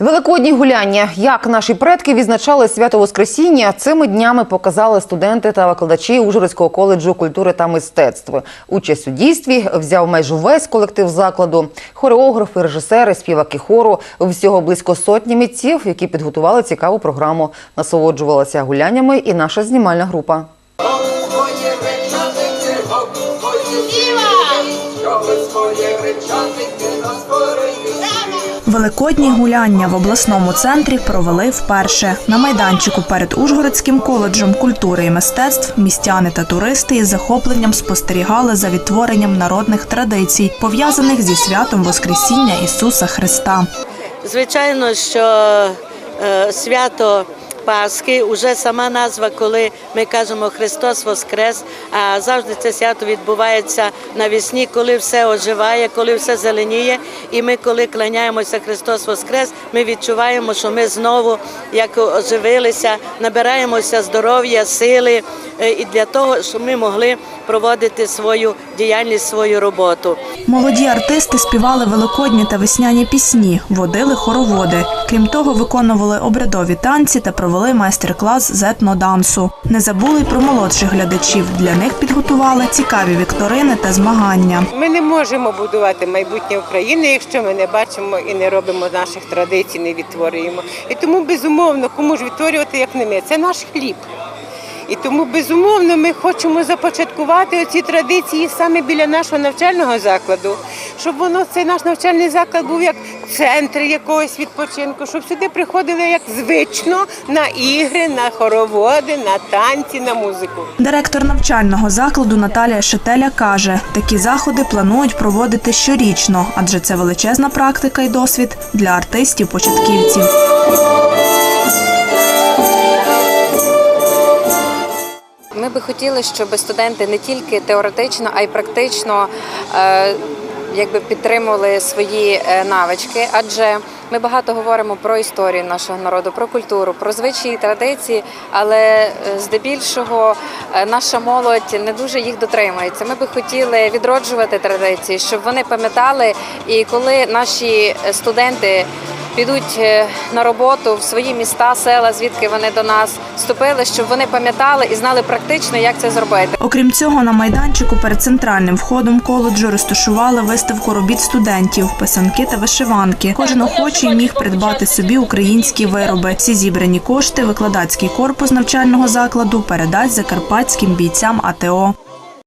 Великодні гуляння. Як наші предки відзначали свято Воскресіння, цими днями показали студенти та викладачі Ужгородського коледжу культури та мистецтв. Участь у дійстві взяв майже весь колектив закладу. Хореографи, режисери, співаки хору. Всього близько сотні митців, які підготували цікаву програму. Насолоджувалася гуляннями і наша знімальна група. Своє Великодні гуляння в обласному центрі провели вперше. На майданчику перед Ужгородським коледжем культури і мистецтв містяни та туристи із захопленням спостерігали за відтворенням народних традицій, пов'язаних зі святом Воскресіння Ісуса Христа. Звичайно, що е, свято Пасхи, уже сама назва, коли ми кажемо Христос Воскрес, а завжди це свято відбувається навесні, коли все оживає, коли все зеленіє. І ми, коли кланяємося Христос Воскрес, ми відчуваємо, що ми знову як оживилися, набираємося здоров'я, сили е, і для того, щоб ми могли проводити свою діяльність, свою роботу. Молоді артисти співали великодні та весняні пісні, водили хороводи. Крім того, виконували обрядові танці та провели майстер-клас з етнодансу. Не забули й про молодших глядачів. Для них підготували цікаві вікторини та змагання. Ми не можемо будувати майбутнє України, якщо ми не бачимо і не робимо наших традицій, не відтворюємо. І тому безумовно, кому ж відтворювати, як не ми. Це наш хліб. І тому безумовно ми хочемо започаткувати ці традиції саме біля нашого навчального закладу, щоб воно цей наш навчальний заклад був як центр якогось відпочинку, щоб сюди приходили як звично на ігри, на хороводи, на танці, на музику. Директор навчального закладу Наталія Шетеля каже, такі заходи планують проводити щорічно, адже це величезна практика і досвід для артистів-початківців. Ми би хотіли, щоб студенти не тільки теоретично, а й практично е, якби підтримували свої е, навички, адже ми багато говоримо про історію нашого народу, про культуру, про звичаї традиції, але е, здебільшого наша молодь не дуже їх дотримується. Ми би хотіли відроджувати традиції, щоб вони пам'ятали, і коли наші студенти підуть е, на роботу в свої міста, села, звідки вони до нас вступили, щоб вони пам'ятали і знали практично, як це зробити. Окрім цього, на майданчику перед центральним входом коледжу розташували виставку робіт студентів, писанки та вишиванки. Кожен охочий міг придбати собі українські вироби. Всі зібрані кошти викладацький корпус навчального закладу передасть закарпатським бійцям АТО.